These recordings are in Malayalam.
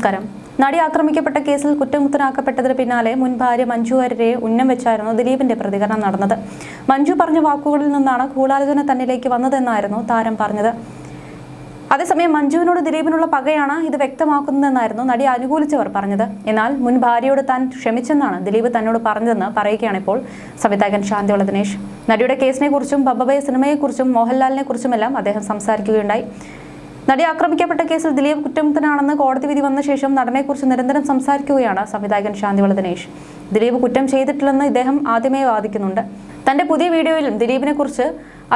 നമസ്കാരം. നടി ആക്രമിക്കപ്പെട്ട കേസിൽ കുറ്റമുക്തനാക്കപ്പെട്ടതിന് പിന്നാലെ മുൻ ഭാര്യ മഞ്ജു വാര്യരെ ഉന്നം വെച്ചായിരുന്നു ദിലീപിന്റെ പ്രതികരണം നടന്നത്. മഞ്ജു പറഞ്ഞ വാക്കുകളിൽ നിന്നാണ് ഗൂഢാലോചന തന്നിലേക്ക് വന്നതെന്നായിരുന്നു താരം പറഞ്ഞത്. അതേസമയം മഞ്ജുവിനോട് ദിലീപിനുള്ള പകയാണ് ഇത് വ്യക്തമാക്കുന്നതെന്നായിരുന്നു നടി അനുകൂലിച്ചവർ പറഞ്ഞത്. എന്നാൽ മുൻ ഭാര്യയോട് താൻ ക്ഷമിച്ചെന്നാണ് ദിലീപ് തന്നോട് പറഞ്ഞതെന്ന് പറയുകയാണ് ഇപ്പോൾ സംവിധായകൻ ശാന്തിയുള്ള ദിനേശ്. നടിയുടെ കേസിനെ കുറിച്ചും ബബ്ബബയ സിനിമയെക്കുറിച്ചും മോഹൻലാലിനെ കുറിച്ചുമെല്ലാം അദ്ദേഹം സംസാരിക്കുകയുണ്ടായി. നടി ആക്രമിക്കപ്പെട്ട കേസിൽ ദിലീപ് കുറ്റമുക്തനാണെന്ന് കോടതി വിധി വന്ന ശേഷം നടനെക്കുറിച്ച് നിരന്തരം സംസാരിക്കുകയാണ് സംവിധായകൻ ശാന്തിവള ദിലീപ് കുറ്റം ചെയ്തിട്ടില്ലെന്ന് ഇദ്ദേഹം ആദ്യമേ വാദിക്കുന്നുണ്ട്. തന്റെ പുതിയ വീഡിയോയിലും ദിലീപിനെ കുറിച്ച്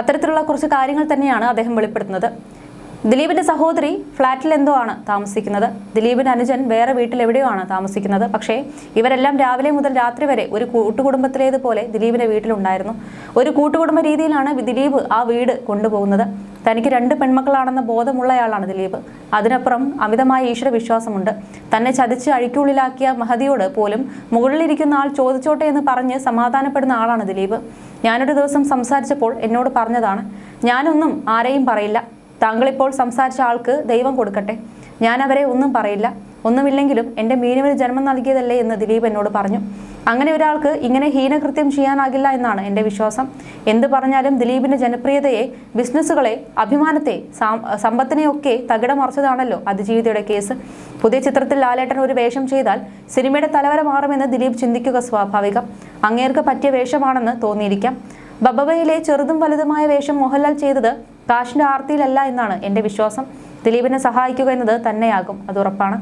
അത്തരത്തിലുള്ള കുറച്ച് കാര്യങ്ങൾ തന്നെയാണ് അദ്ദേഹം വെളിപ്പെടുത്തുന്നത്. ദിലീപിന്റെ സഹോദരി ഫ്ളാറ്റിൽ എന്തോ ആണ് താമസിക്കുന്നത്. ദിലീപിന്റെ അനുജൻ വേറെ വീട്ടിൽ എവിടെയോ ആണ് താമസിക്കുന്നത്. പക്ഷേ ഇവരെല്ലാം രാവിലെ മുതൽ രാത്രി വരെ ഒരു കൂട്ടുകുടുംബത്തിലേതുപോലെ ദിലീപിന്റെ വീട്ടിലുണ്ടായിരുന്നു. ഒരു കൂട്ടുകുടുംബ രീതിയിലാണ് ദിലീപ് ആ വീട് കൊണ്ടുപോകുന്നത്. തനിക്ക് രണ്ട് പെൺമക്കളാണെന്ന ബോധമുള്ളയാളാണ് ദിലീപ്. അതിനപ്പുറം അമിതമായ ഈശ്വര വിശ്വാസമുണ്ട് തന്നെ ചതിച്ച് അഴിക്കുള്ളിലാക്കിയ മഹതിയോട് പോലും മുകളിലിരിക്കുന്ന ആൾ ചോദിച്ചോട്ടെ എന്ന് പറഞ്ഞ് സമാധാനപ്പെടുന്ന ആളാണ് ദിലീപ്. ഞാനൊരു ദിവസം സംസാരിച്ചപ്പോൾ എന്നോട് പറഞ്ഞതാണ് ഞാനൊന്നും ആരെയും പറയില്ല. താങ്കളിപ്പോൾ സംസാരിച്ച ആൾക്ക് ദൈവം കൊടുക്കട്ടെ. ഞാൻ അവരെ ഒന്നും പറയില്ല. ഒന്നുമില്ലെങ്കിലും എന്റെ മീനുവിന് ജന്മം നൽകിയതല്ലേ എന്ന് ദിലീപ് എന്നോട് പറഞ്ഞു. അങ്ങനെ ഒരാൾക്ക് ഇങ്ങനെ ഹീനകൃത്യം ചെയ്യാനാകില്ല എന്നാണ് എന്റെ വിശ്വാസം. എന്ത് പറഞ്ഞാലും ദിലീപിന്റെ ജനപ്രിയതയെ ബിസിനസ്സുകളെ അഭിമാനത്തെ സമ്പത്തിനെയൊക്കെ തകിടം മറിച്ചതാണല്ലോ അതിജീവിതയുടെ കേസ്. പുതിയ ചിത്രത്തിൽ ലാലേട്ടൻ ഒരു വേഷം ചെയ്താൽ സിനിമയുടെ തലവര മാറുമെന്ന് ദിലീപ് ചിന്തിക്കുക സ്വാഭാവികം. അങ്ങേർക്ക് പറ്റിയ വേഷമാണെന്ന് തോന്നിയിരിക്കാം. ബബബയിലെ ചെറുതും വലുതുമായ വേഷം മോഹൻലാൽ ചെയ്തത് കാശിന്റെ ആർത്തിയിലല്ല എന്നാണ് എന്റെ വിശ്വാസം. ദിലീപിനെ സഹായിക്കുക എന്നത് തന്നെയാകും. അത് ഉറപ്പാണ്.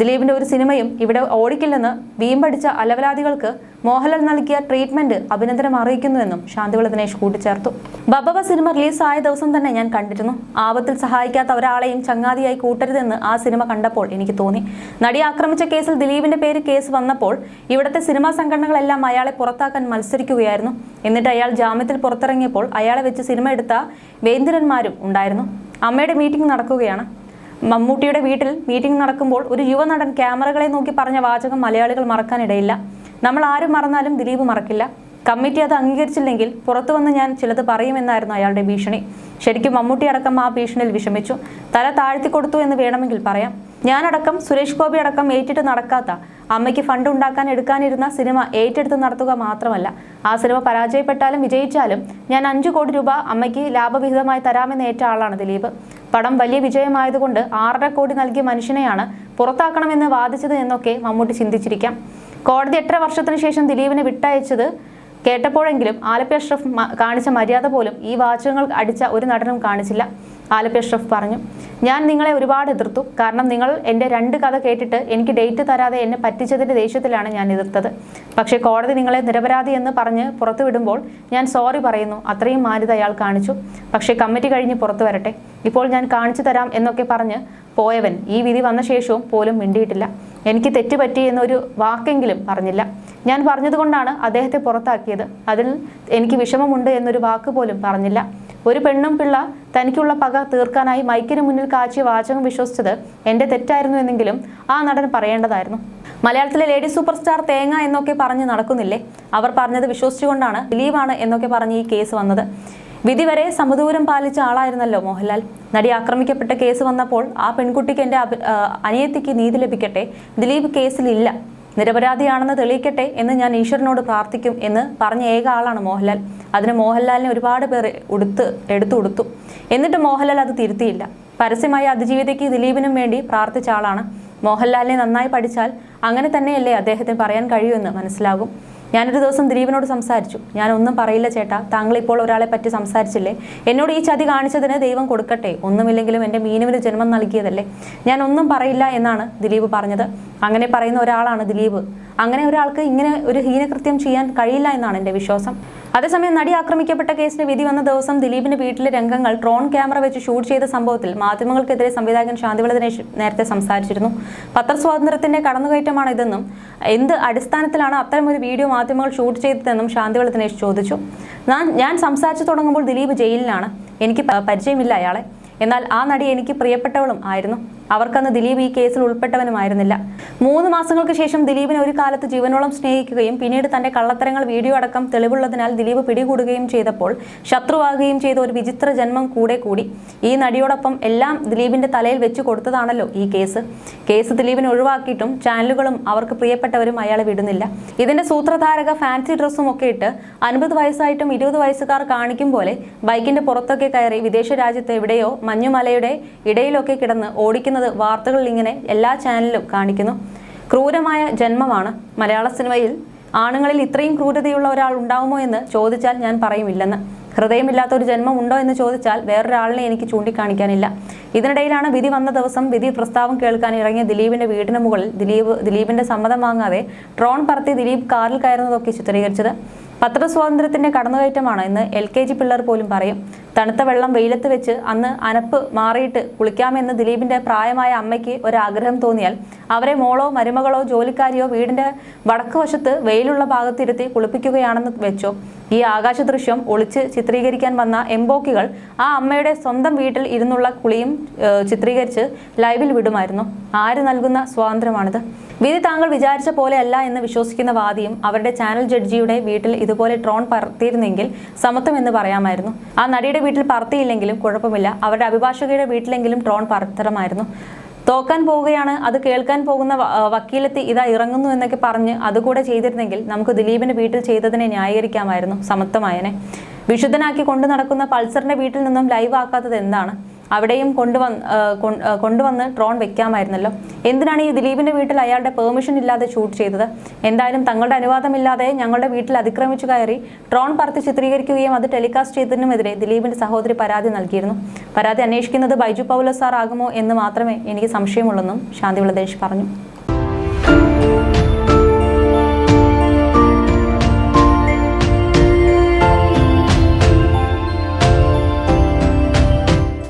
ദിലീപിന്റെ ഒരു സിനിമയും ഇവിടെ ഓടിക്കില്ലെന്ന് വീമ്പടിച്ച അലവലാദികൾക്ക് മോഹൻലാൽ നൽകിയ ട്രീറ്റ്മെന്റ് അഭിനന്ദനം അറിയിക്കുന്നുവെന്നും ശാന്തിവിള ദിനേശ് കൂട്ടിച്ചേർത്തു. ബബബ സിനിമ റിലീസായ ദിവസം തന്നെ ഞാൻ കണ്ടിരുന്നു. ആപത്തിൽ സഹായിക്കാത്ത ഒരാളെയും ചങ്ങാതിയായി കൂട്ടരുതെന്ന് ആ സിനിമ കണ്ടപ്പോൾ എനിക്ക് തോന്നി. നടി ആക്രമിച്ച കേസിൽ ദിലീപിന്റെ പേര് കേസ് വന്നപ്പോൾ ഇവിടുത്തെ സിനിമാ സംഘടനകളെല്ലാം അയാളെ പുറത്താക്കാൻ മത്സരിക്കുകയായിരുന്നു. എന്നിട്ട് അയാൾ ജാമ്യത്തിൽ പുറത്തിറങ്ങിയപ്പോൾ അയാളെ വെച്ച് സിനിമ എടുത്ത വേന്ദ്രന്മാരും ഉണ്ടായിരുന്നു. അമ്മയുടെ മീറ്റിംഗ് നടക്കുകയാണ്. മമ്മൂട്ടിയുടെ വീട്ടിൽ മീറ്റിംഗ് നടക്കുമ്പോൾ ഒരു യുവനടൻ ക്യാമറകളെ നോക്കി പറഞ്ഞ വാചകം മലയാളികൾ മറക്കാനിടയില്ല. നമ്മൾ ആരും മറന്നാലും ദിലീപ് മറക്കില്ല. കമ്മിറ്റി അത് അംഗീകരിച്ചില്ലെങ്കിൽ പുറത്തു വന്ന് ഞാൻ ചിലത് പറയുമെന്നായിരുന്നു അയാളുടെ ഭീഷണി. ശരിക്കും മമ്മൂട്ടി അടക്കം ആ ഭീഷണിയിൽ വിഷമിച്ചു. തല താഴ്ത്തി കൊടുത്തു എന്ന് വേണമെങ്കിൽ പറയാം. ഞാനടക്കം സുരേഷ് ഗോപി അടക്കം ഏറ്റിട്ട് നടക്കാത്ത അമ്മയ്ക്ക് ഫണ്ട് ഉണ്ടാക്കാൻ എടുക്കാനിരുന്ന സിനിമ ഏറ്റെടുത്ത് നടത്തുക മാത്രമല്ല ആ സിനിമ പരാജയപ്പെട്ടാലും വിജയിച്ചാലും ഞാൻ അഞ്ചു കോടി രൂപ അമ്മയ്ക്ക് ലാഭവിഹിതമായി തരാമെന്ന് ഏറ്റ ആളാണ് ദിലീപ്. പടം വലിയ വിജയമായതുകൊണ്ട് ആറര കോടി നൽകിയ മനുഷ്യനെയാണ് പുറത്താക്കണമെന്ന് വാദിച്ചത് എന്നൊക്കെ മമ്മൂട്ടി ചിന്തിച്ചിരിക്കാം. കോടതി എട്ടര വർഷത്തിന് ശേഷം ദിലീപിനെ വിട്ടയച്ചത് കേട്ടപ്പോഴെങ്കിലും ആലപ്പി അഷ്റഫ് കാണിച്ച മര്യാദ പോലും ഈ വാചകങ്ങൾ അടിച്ച ഒരു നടനും കാണിച്ചില്ല. ആലപ്പി അഷ്റഫ് പറഞ്ഞു ഞാൻ നിങ്ങളെ ഒരുപാട് എതിർത്തു. കാരണം നിങ്ങൾ എന്റെ രണ്ട് കഥ കേട്ടിട്ട് എനിക്ക് ഡേറ്റ് തരാതെ എന്നെ പറ്റിച്ചതിന്റെ ദേഷ്യത്തിലാണ് ഞാൻ എതിർത്തത്. പക്ഷേ കോടതി നിങ്ങളെ നിരപരാധി എന്ന് പറഞ്ഞ് പുറത്തു വിടുമ്പോൾ ഞാൻ സോറി പറയുന്നു. അത്രയും മാന്യത അയാൾ കാണിച്ചു. പക്ഷേ കമ്മിറ്റി കഴിഞ്ഞ് പുറത്തു വരട്ടെ. ഇപ്പോൾ ഞാൻ കാണിച്ചു തരാം എന്നൊക്കെ പറഞ്ഞ് പോയവൻ ഈ വിധി വന്ന ശേഷവും പോലും മിണ്ടിയിട്ടില്ല. എനിക്ക് തെറ്റുപറ്റി എന്നൊരു വാക്കെങ്കിലും പറഞ്ഞില്ല. ഞാൻ പറഞ്ഞതുകൊണ്ടാണ് അദ്ദേഹത്തെ പുറത്താക്കിയത്. അതിൽ എനിക്ക് വിഷമമുണ്ട് എന്നൊരു വാക്ക് പോലും പറഞ്ഞില്ല. ഒരു പെണ്ണും പിള്ള തനിക്കുള്ള പക തീർക്കാനായി മൈക്കിന് മുന്നിൽ കാച്ചിയ വാചകം വിശ്വസിച്ചത് എന്റെ തെറ്റായിരുന്നു എന്നെങ്കിലും ആ നടൻ പറയേണ്ടതായിരുന്നു. മലയാളത്തിലെ ലേഡി സൂപ്പർ സ്റ്റാർ തേങ്ങ എന്നൊക്കെ പറഞ്ഞ് നടക്കുന്നില്ലേ? അവർ പറഞ്ഞത് വിശ്വസിച്ചുകൊണ്ടാണ് ദിലീപാണ് എന്നൊക്കെ പറഞ്ഞ് ഈ കേസ് വന്നത്. വിധി വരെ സമദൂരം പാലിച്ച ആളായിരുന്നല്ലോ മോഹൻലാൽ. നടി ആക്രമിക്കപ്പെട്ട കേസ് വന്നപ്പോൾ ആ പെൺകുട്ടിക്ക് എന്റെ അനിയത്തിക്ക് നീതി ലഭിക്കട്ടെ. ദിലീപ് കേസിലില്ല. നിരപരാധിയാണെന്ന് തെളിയിക്കട്ടെ എന്ന് ഞാൻ ഈശ്വരനോട് പ്രാർത്ഥിക്കും എന്ന് പറഞ്ഞ ഏക ആളാണ് മോഹൻലാൽ. അതിന് മോഹൻലാലിനെ ഒരുപാട് പേർ ഉടുത്ത് എടുത്തു കൊടുത്തു എന്നിട്ട് മോഹൻലാൽ അത് തിരുത്തിയില്ല. പരസ്യമായി അതിജീവിതയ്ക്ക് ദിലീപിനും വേണ്ടി പ്രാർത്ഥിച്ച ആളാണ് മോഹൻലാലിനെ നന്നായി പഠിച്ചാൽ അങ്ങനെ തന്നെയല്ലേ അദ്ദേഹത്തിന് പറയാൻ കഴിയുമെന്ന് മനസ്സിലാകും. ഞാനൊരു ദിവസം ദിലീപിനോട് സംസാരിച്ചു. ഞാൻ ഒന്നും പറയില്ല ചേട്ടാ. താങ്കൾ ഇപ്പോൾ ഒരാളെ പറ്റി സംസാരിച്ചില്ലേ? എന്നോട് ഈ ചതി കാണിച്ചതിന് ദൈവം കൊടുക്കട്ടെ. ഒന്നുമില്ലെങ്കിലും എന്റെ മീനുവിന് ജന്മം നൽകിയതല്ലേ? ഞാൻ ഒന്നും പറയില്ല എന്നാണ് ദിലീപ് പറഞ്ഞത്. അങ്ങനെ പറയുന്ന ഒരാളാണ് ദിലീപ്. അങ്ങനെ ഒരാൾക്ക് ഇങ്ങനെ ഒരു ഹീനകൃത്യം ചെയ്യാൻ കഴിയില്ല എന്നാണ് എന്റെ വിശ്വാസം. അതേസമയം നടി ആക്രമിക്കപ്പെട്ട കേസിന് വിധി വന്ന ദിവസം ദിലീപിന്റെ വീട്ടിലെ രംഗങ്ങൾ ഡ്രോൺ ക്യാമറ വെച്ച് ഷൂട്ട് ചെയ്ത സംഭവത്തിൽ മാധ്യമങ്ങൾക്കെതിരെ സംവിധായകൻ ശാന്തിവിള ദിനേശ് നേരത്തെ സംസാരിച്ചിരുന്നു. പത്രസ്വാതന്ത്ര്യത്തിന്റെ കടന്നുകയറ്റമാണ് ഇതെന്നും എന്ത് അടിസ്ഥാനത്തിലാണ് അത്തരം ഒരു വീഡിയോ മാധ്യമങ്ങൾ ഷൂട്ട് ചെയ്തതെന്നും ശാന്തിവിള ദിനേശ് ചോദിച്ചു. ഞാൻ ഞാൻ സംസാരിച്ചു തുടങ്ങുമ്പോൾ ദിലീപ് ജയിലിലാണ്. എനിക്ക് പരിചയമില്ല അയാളെ. എന്നാൽ ആ നടി എനിക്ക് പ്രിയപ്പെട്ടവളും ആയിരുന്നു. അവർക്കന്ന് ദിലീപ് ഈ കേസിൽ ഉൾപ്പെട്ടവനുമായിരുന്നില്ല. മൂന്ന് മാസങ്ങൾക്ക് ശേഷം ദിലീപിനെ ഒരു കാലത്ത് ജീവനോളം സ്നേഹിക്കുകയും പിന്നീട് തന്റെ കള്ളത്തരങ്ങൾ വീഡിയോ അടക്കം തെളിവുള്ളതിനാൽ ദിലീപ് പിടികൂടുകയും ചെയ്തപ്പോൾ ശത്രുവാകുകയും ചെയ്ത ഒരു വിചിത്ര ജന്മം കൂടെ കൂടി. ഈ നടിയോടൊപ്പം എല്ലാം ദിലീപിന്റെ തലയിൽ വെച്ച് കൊടുത്തതാണല്ലോ ഈ കേസ്. കേസ് ദിലീപിനെ ഒഴിവാക്കിയിട്ടും ചാനലുകളും അവർക്ക് പ്രിയപ്പെട്ടവരും അയാളെ വിടുന്നില്ല. ഇതിന്റെ സൂത്രധാരക ഫാൻസി ഡ്രസ്സും ഒക്കെ ഇട്ട് അൻപത് വയസ്സായിട്ടും ഇരുപത് വയസ്സുകാർ കാണിക്കും പോലെ ബൈക്കിന്റെ പുറത്തൊക്കെ കയറി വിദേശ രാജ്യത്ത് എവിടെയോ മഞ്ഞുമലയുടെ ഇടയിലൊക്കെ കിടന്ന് ഓടിക്കുന്നത് വാർത്തകളിൽ ഇങ്ങനെ എല്ലാ ചാനലിലും കാണിക്കുന്നു. ക്രൂരമായ ജന്മമാണ് മലയാള സിനിമയിൽ. ആണുങ്ങളിൽ ഇത്രയും ക്രൂരതയുള്ള ഒരാൾ ഉണ്ടാവുമോ എന്ന് ചോദിച്ചാൽ ഞാൻ പറയുമില്ലെന്ന്. ഹൃദയമില്ലാത്ത ഒരു ജന്മം ഉണ്ടോ എന്ന് ചോദിച്ചാൽ വേറൊരാളിനെ എനിക്ക് ചൂണ്ടിക്കാണിക്കാനില്ല. ഇതിനിടയിലാണ് വിധി വന്ന ദിവസം വിധി പ്രസ്താവം കേൾക്കാൻ ഇറങ്ങിയ ദിലീപിന്റെ വീടിന് മുകളിൽ ദിലീപ് ദിലീപിന്റെ സമ്മതം വാങ്ങാതെ ഡ്രോൺ പറത്തി ദിലീപ് കാറിൽ കയറുന്നതൊക്കെ ചിത്രീകരിച്ചത്. പത്രസ്വാതന്ത്ര്യത്തിന്റെ കടന്നുകയറ്റമാണ് എന്ന് എൽ കെ ജി പിള്ളേർ പോലും പറയും. തണുത്ത വെള്ളം വെയിലത്ത് വെച്ച് അന്ന് അനപ്പ് മാറിയിട്ട് കുളിക്കാമെന്ന് ദിലീപിന്റെ പ്രായമായ അമ്മയ്ക്ക് ഒരാഗ്രഹം തോന്നിയാൽ അവരെ മോളോ മരുമകളോ ജോലിക്കാരിയോ വീടിന്റെ വടക്ക് വശത്ത് വെയിലുള്ള ഭാഗത്തിരുത്തി കുളിപ്പിക്കുകയാണെന്ന് വെച്ചോ. ഈ ആകാശ ദൃശ്യം ഒളിച്ച് ചിത്രീകരിക്കാൻ വന്ന എംബോക്കികൾ ആ അമ്മയുടെ സ്വന്തം വീട്ടിൽ ഇരുന്നുള്ള കുളിയും ചിത്രീകരിച്ച് ലൈവിൽ വിടുമായിരുന്നു. ആര് നൽകുന്ന സ്വാതന്ത്ര്യമാണിത്? വിധി താങ്കൾ വിചാരിച്ച പോലെയല്ല എന്ന് വിശ്വസിക്കുന്ന വാദിയും അവരുടെ ചാനൽ ജഡ്ജിയുടെ വീട്ടിൽ ഇതുപോലെ ട്രോൺ പറത്തിയിരുന്നെങ്കിൽ സമത്വം എന്ന് പറയാമായിരുന്നു. ആ നടിയുടെ വീട്ടിൽ പറത്തിയില്ലെങ്കിലും കുഴപ്പമില്ല. അവരുടെ അഭിഭാഷകയുടെ വീട്ടിലെങ്കിലും ട്രോൺ പറത്തരമായിരുന്നു തോക്കാൻ പോവുകയാണ്. അത് കേൾക്കാൻ പോകുന്ന വക്കീലെത്തി ഇതാ ഇറങ്ങുന്നു എന്നൊക്കെ പറഞ്ഞ് അതുകൂടെ ചെയ്തിരുന്നെങ്കിൽ നമുക്ക് ദിലീപിന്റെ വീട്ടിൽ ചെയ്തതിനെ ന്യായീകരിക്കാമായിരുന്നു സമത്വമായനെ വിശുദ്ധനാക്കി കൊണ്ടു നടക്കുന്ന പൾസറിന്റെ വീട്ടിൽ നിന്നും ലൈവ് ആക്കാത്തത് എന്താണ്? അവിടെയും കൊണ്ടുവന്ന് കൊണ്ടുവന്ന് ഡ്രോൺ വെക്കാമായിരുന്നല്ലോ. എന്തിനാണ് ഈ ദിലീപിന്റെ വീട്ടിൽ അയാളുടെ പെർമിഷൻ ഇല്ലാതെ ഷൂട്ട് ചെയ്തത്? എന്തായാലും തങ്ങളുടെ അനുവാദമില്ലാതെ ഞങ്ങളുടെ വീട്ടിൽ അതിക്രമിച്ചു കയറി ഡ്രോൺ പറത്തി ചിത്രീകരിക്കുകയും അത് ടെലികാസ്റ്റ് ചെയ്തതിനുമെതിരെ ദിലീപിന്റെ സഹോദരി പരാതി നൽകിയിരുന്നു. പരാതി അന്വേഷിക്കുന്നത് ബൈജു പൗലോസ് സാർ ആകുമോ എന്ന് മാത്രമേ എനിക്ക് സംശയമുള്ളെന്നും ശാന്തി വിളദേശ് പറഞ്ഞു.